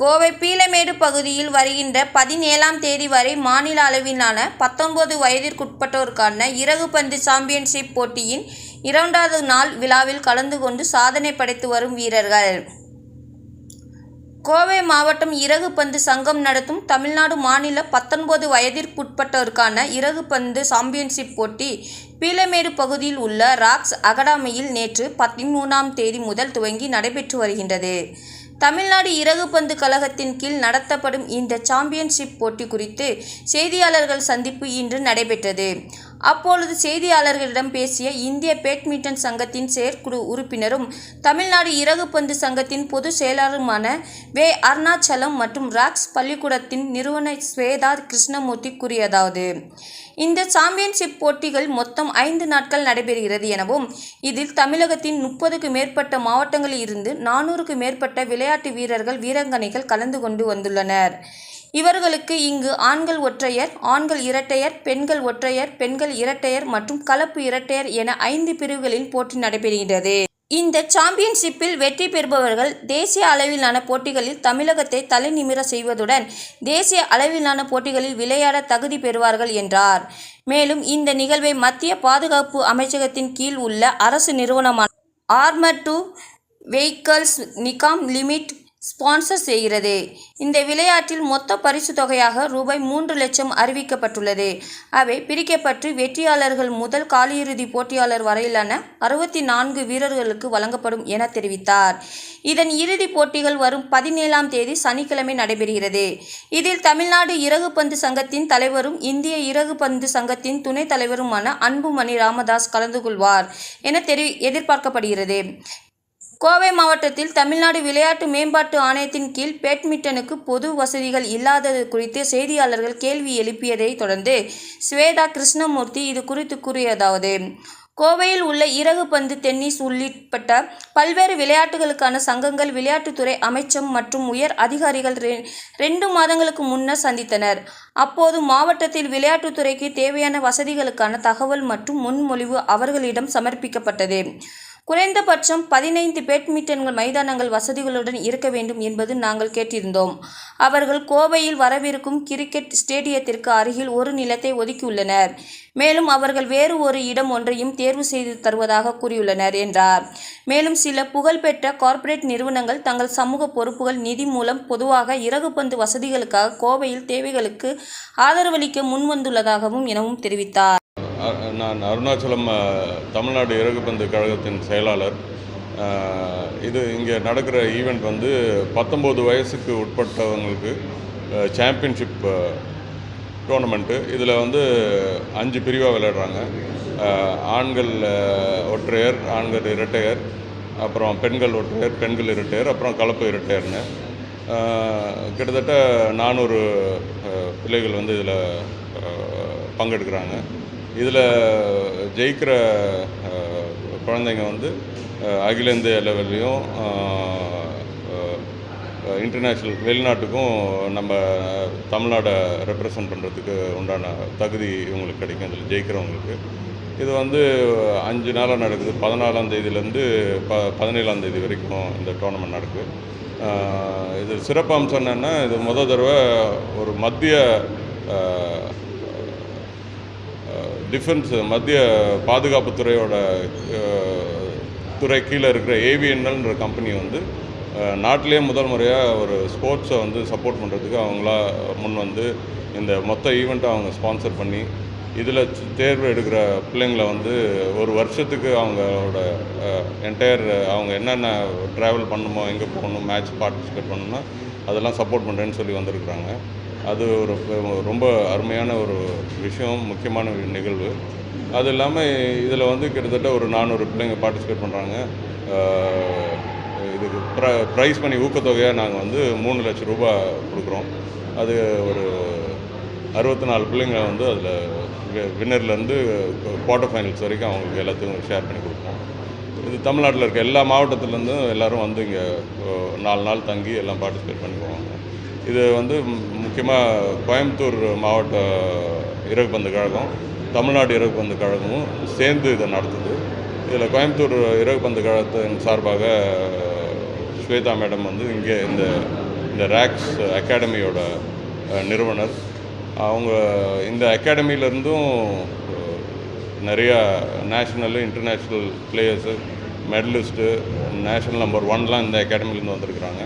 கோவை பீலமேடு பகுதியில் வருகின்ற பதினேழாம் தேதி வரை மாநில அளவிலான பத்தொன்பது வயதிற்குட்பட்டோருக்கான இறகுபந்து சாம்பியன்ஷிப் போட்டியின் இரண்டாவது நாள் விழாவில் கலந்து கொண்டு சாதனை படைத்து வரும் வீரர்கள். கோவை மாவட்டம் இறகுபந்து சங்கம் நடத்தும் தமிழ்நாடு மாநில பத்தொன்பது வயதிற்குட்பட்டோருக்கான இறகுபந்து சாம்பியன்ஷிப் போட்டி பீலமேடு பகுதியில் உள்ள ராக்ஸ் அகாடமியில் நேற்று பதிமூணாம் தேதி முதல் துவங்கி நடைபெற்று வருகின்றது. தமிழ்நாடு இறகுபந்து கழகத்தின் கீழ் நடத்தப்படும் இந்த சாம்பியன்ஷிப் போட்டி குறித்து செய்தியாளர்கள் சந்திப்பு இன்று நடைபெற்றது. அப்பொழுது செய்தியாளர்களிடம் பேசிய இந்திய பேட்மிண்டன் சங்கத்தின் செயற்குழு உறுப்பினரும் தமிழ்நாடு இறகுபந்து சங்கத்தின் பொதுச் செயலாளருமான வே. அருணாச்சலம் மற்றும் ராக்ஸ் பள்ளிக்கூடத்தின் நிறுவன ஸ்வேதா கிருஷ்ணமூர்த்தி கூறியதாவது இந்த சாம்பியன்ஷிப் போட்டிகள் மொத்தம் ஐந்து நாட்கள் நடைபெறுகிறது எனவும் இதில் தமிழகத்தின் முப்பதுக்கு மேற்பட்ட மாவட்டங்களில் இருந்து நானூறுக்கு மேற்பட்ட விளையாட்டு வீரர்கள் வீராங்கனைகள் கலந்து கொண்டு வந்துள்ளனர். இவர்களுக்கு இங்கு ஆண்கள் ஒற்றையர் ஆண்கள் இரட்டையர் பெண்கள் ஒற்றையர் பெண்கள் இரட்டையர் மற்றும் கலப்பு இரட்டையர் என ஐந்து பிரிவுகளில் போட்டி நடைபெறுகிறது இந்த சாம்பியன்ஷிப்பில் வெற்றி பெறுபவர்கள் தேசிய அளவிலான போட்டிகளில் தமிழகத்தை தலைநிமிர செய்வதுடன் தேசிய அளவிலான போட்டிகளில் விளையாட தகுதி பெறுவார்கள் என்றார். மேலும் இந்த நிகழ்வை மத்திய பாதுகாப்பு அமைச்சகத்தின் கீழ் உள்ள அரசு நிறுவனமான armoured vehicles Nigam limited sponsor செய்கிறது. இந்த விளையாட்டில் மொத்த பரிசு தொகையாக ரூபாய் மூன்று லட்சம் அறிவிக்கப்பட்டுள்ளது. அவை பிரிக்கப்பட்டு வெற்றியாளர்கள் முதல் காலியிறுதி போட்டியாளர் வரையிலான அறுபத்தி நான்கு வீரர்களுக்கு வழங்கப்படும் என தெரிவித்தார். இதன் இறுதிப் போட்டிகள் வரும் பதினேழாம் தேதி சனிக்கிழமை நடைபெறுகிறது. இதில் தமிழ்நாடு இறகுபந்து சங்கத்தின் தலைவரும் இந்திய இறகுபந்து சங்கத்தின் துணைத் தலைவருமான அன்புமணி ராமதாஸ் கலந்து கொள்வார் என தெரி எதிர்பார்க்கப்படுகிறது. கோவை மாவட்டத்தில் தமிழ்நாடு விளையாட்டு மேம்பாட்டு ஆணையத்தின் கீழ் பேட்மிண்டனுக்கு பொது வசதிகள் இல்லாதது குறித்து செய்தியாளர்கள் கேள்வி எழுப்பியதை தொடர்ந்து ஸ்வேதா கிருஷ்ணமூர்த்தி இது குறித்து கூறியதாவது கோவையில் உள்ள இறகு பந்து டென்னிஸ் உள்ளிட்ட பல்வேறு விளையாட்டுகளுக்கான சங்கங்கள் விளையாட்டுத்துறை அமைச்சம் மற்றும் உயர் அதிகாரிகள் ரெ ரெண்டு மாதங்களுக்கு முன்னர் சந்தித்தனர். அப்போது மாவட்டத்தில் விளையாட்டுத்துறைக்கு தேவையான வசதிகளுக்கான தகவல் மற்றும் முன்மொழிவு அவர்களிடம் சமர்ப்பிக்கப்பட்டது. குறைந்தபட்சம் பதினைந்து பேட்மிண்டன்கள் மைதானங்கள் வசதிகளுடன் இருக்க வேண்டும் என்பது நாங்கள் கேட்டிருந்தோம். அவர்கள் கோவையில் வரவிருக்கும் கிரிக்கெட் ஸ்டேடியத்திற்கு அருகில் ஒரு நிலத்தை ஒதுக்கியுள்ளனர். மேலும் அவர்கள் வேறு ஒரு இடம் ஒன்றையும் தேர்வு செய்து தருவதாக கூறியுள்ளனர் என்றார். மேலும் சில புகழ்பெற்ற கார்ப்பரேட் நிறுவனங்கள் தங்கள் சமூக பொறுப்புகள் நிதி மூலம் பொதுவாக இறகுபந்து வசதிகளுக்காக கோவையில் தேவைகளுக்கு ஆதரவளிக்க முன்வந்துள்ளதாகவும் எனவும் தெரிவித்தார். நான் அருணாச்சலம் தமிழ்நாடு இறகுப்பந்து கழகத்தின் செயலாளர். இது இங்கே நடக்கிற ஈவெண்ட் வந்து பத்தொம்போது வயசுக்கு உட்பட்டவங்களுக்கு சாம்பியன்ஷிப் டோர்னமெண்ட்டு இதில் வந்து அஞ்சு பிரிவாக விளையாடுறாங்க. ஆண்கள் ஒற்றையர் ஆண்கள் இரட்டையர் அப்புறம் பெண்கள் ஒற்றையர் பெண்கள் இரட்டையர் அப்புறம் கலப்பு இரட்டையர்னு. கிட்டத்தட்ட நானூறு பிள்ளைகள் வந்து இதில் பங்கெடுக்கிறாங்க. இதில் ஜெயிக்கிற குழந்தைங்க வந்து அகில இந்திய லெவல்லையும் இன்டர்நேஷ்னல் வெளிநாட்டுக்கும் நம்ம தமிழ்நாடை ரெப்ரசன்ட் பண்ணுறதுக்கு உண்டான தகுதி இவங்களுக்கு கிடைக்கும். இதில் ஜெயிக்கிறவங்களுக்கு. இது வந்து அஞ்சு நாளாக நடக்குது. பதினாலாம் தேதியிலேருந்து ப பதினேழாம் தேதி வரைக்கும் இந்த டோர்னமெண்ட் நடக்குது இது சிறப்பு அம்சம் என்னென்னா இது முத தடவை ஒரு மத்திய டிஃபென்ஸ் மத்திய பாதுகாப்புத்துறையோட துறை கீழே இருக்கிற ஏவிஎன்எல்ன்ற கம்பெனி வந்து நாட்டிலே நாட்டிலேயே முதல் முறையாக ஒரு ஸ்போர்ட்ஸை வந்து சப்போர்ட் பண்ணுறதுக்கு அவங்களா முன் வந்து இந்த மொத்த ஈவெண்ட்டை அவங்க ஸ்பான்சர் பண்ணி இதில் தேர்வு எடுக்கிற பிள்ளைங்களை வந்து ஒரு வருஷத்துக்கு அவங்களோட என்டையர் அவங்க என்னென்ன ட்ராவல் பண்ணணுமோ எங்கே போகணும் மேட்ச் பார்ட்டிசிபேட் பண்ணணும்னா அதெல்லாம் சப்போர்ட் பண்ணுறேன்னு சொல்லி வந்திருக்கிறாங்க. அது ஒரு ரொம்ப அருமையான ஒரு விஷயம் முக்கியமான நிகழ்வு. அது இல்லாமல் இதில் வந்து கிட்டத்தட்ட ஒரு நானூறு பிள்ளைங்க பார்ட்டிசிபேட் பண்ணுறாங்க இதுக்கு ப்ர ப்ரைஸ் பண்ணி ஊக்கத்தொகையாக நாங்கள் வந்து மூணு லட்சம் ரூபா கொடுக்குறோம். அது ஒரு அறுபத்தி நாலு பிள்ளைங்களை வந்து அதில் வின்னர்லேருந்து குவார்ட்டர் ஃபைனல்ஸ் வரைக்கும் அவங்களுக்கு எல்லாத்துக்கும் ஷேர் பண்ணி கொடுப்போம். இது தமிழ்நாட்டில் இருக்க எல்லா மாவட்டத்துலேருந்தும் எல்லாரும் வந்து இங்கே நாலு நாள் தங்கி எல்லாம் பார்ட்டிசிபேட் பண்ணி போவாங்க இது வந்து முக்கியமாக கோயம்புத்தூர் மாவட்ட இறகுப்பந்து கழகம் தமிழ்நாடு இறகுப்பந்து கழகமும் சேர்ந்து இதை நடத்துது. இதில் கோயம்புத்தூர் இறகுப்பந்து கழகத்தின் சார்பாக ஸ்வேதா மேடம் வந்து இங்கே இந்த இந்த ரேக்ஸ் அகாடமியோட நிறுவனர். அவங்க இந்த அகாடமியிலேருந்தும் நிறையா national international players medalist national number ஒன்லாம் இந்த அகாடமிலேருந்து வந்திருக்கிறாங்க.